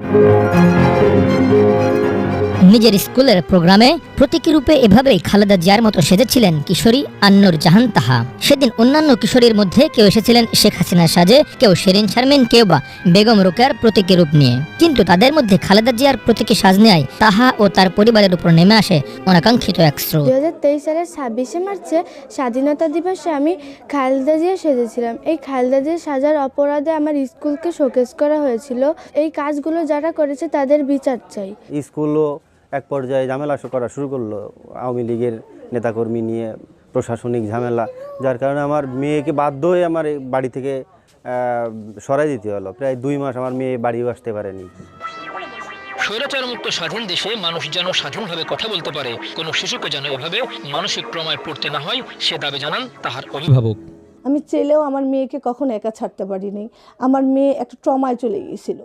Thank you. নিজের স্কুলের প্রোগ্রামে প্রতীকী রূপে এভাবেই খালেদা জিয়ার মতো সেজেছিলেন কিশোরী আন্নুর জাহান তাহা। সেদিন অন্যান্য কিশোরীর মধ্যে কেউ এসেছিলেন শেখ হাসিনার সাজে কেউ শেরিন শারমিন কেউ বা বেগম রোকেয়ার প্রতীকী রূপ নিয়ে। কিন্তু তাদের মধ্যে খালেদা জিয়ার প্রতীকী সাজ নেয় তাহা ও তার পরিবারের উপর নেমে আসে অনাকাঙ্ক্ষিত এক স্রোত। দু হাজার তেইশ সালের ছাব্বিশে মার্চে স্বাধীনতা দিবসে আমি খালেদা জিয়া সেজেছিলাম। এই খালেদা জিয়া সাজার অপরাধে আমার স্কুলকে শোকেস করা হয়েছিল। এই কাজগুলো যারা করেছে তাদের বিচার চাই। স্কুলও এক পর্যায়ে ঝামেলা করা শুরু করল আওয়ামী লীগের নেতাকর্মী নিয়ে প্রশাসনিক ঝামেলা যার কারণে আমার মেয়েকে বাধ্য হয়ে আমার বাড়ি থেকে সরাই দিতে হলো। প্রায় দুই মাস আমার মেয়ে বাড়িও আসতে পারেনি। স্বৈরাচার মুক্ত স্বাধীন দেশে মানুষ যেন স্বাধীনভাবে কথা বলতে পারে কোনো শিশুকে যেন এভাবে মানসিক ট্রমায় পড়তে না হয় সে দাবি জানান তাহার অভিভাবক। আমি চেলেও আমার মেয়েকে কখনো একা ছাড়তে পারিনি। আমার মেয়ে একটা ট্রমায় চলে গিয়েছিল।